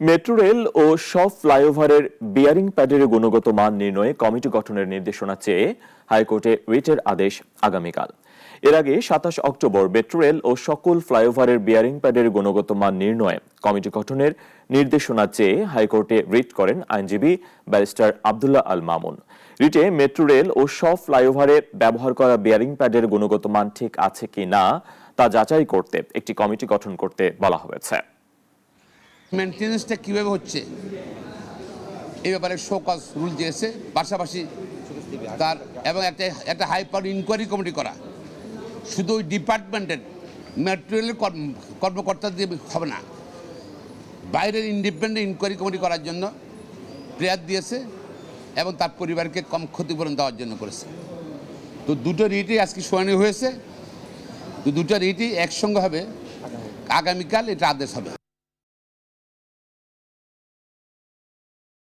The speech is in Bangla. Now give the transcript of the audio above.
মেট্রো রেল ও সব ফ্লাইওভারের বিয়ারিং প্যাডের গুণগত মান নির্ণয়ে কমিটি গঠনের নির্দেশনা চেয়ে হাইকোর্টে রিটের আদেশ আগামীকাল। এর আগে সাতাশ অক্টোবর মেট্রো রেল ও সকল ফ্লাইওভারের বিয়ারিং প্যাডের গুণগত মান নির্ণয়ে কমিটি গঠনের নির্দেশনা চেয়ে হাইকোর্টে রিট করেন আইনজীবী ব্যারিস্টার আবদুল্লাহ আল মামুন। রিটে মেট্রো রেল ও সব ফ্লাইওভারে ব্যবহার করা বিয়ারিং প্যাডের গুণগত মান ঠিক আছে কি না তা যাচাই করতে একটি কমিটি গঠন করতে বলা হয়েছে। মেনটেন্যান্সটা কীভাবে হচ্ছে? এই ব্যাপারে শোকজ রুল দিয়েছে। পাশাপাশি তার এবং একটা একটা হাই পাওয়ার ইনকোয়ারি কমিটি করা। শুধু ওই ডিপার্টমেন্টের ম্যাটেরিয়ালের কর্মকর্তা দিয়ে হবে না। বাইরের ইন্ডিপেন্ডেন্ট ইনকোয়ারি কমিটি করার জন্য প্রেয়ার দিয়েছে এবং তার পরিবারকে কম ক্ষতিপূরণ দেওয়ার জন্য করেছে। তো দুটো রিটই আজকে শুনানি হয়েছে। তো দুটো রিটই একসঙ্গে হবে। আগামীকাল এটা আদেশ হবে।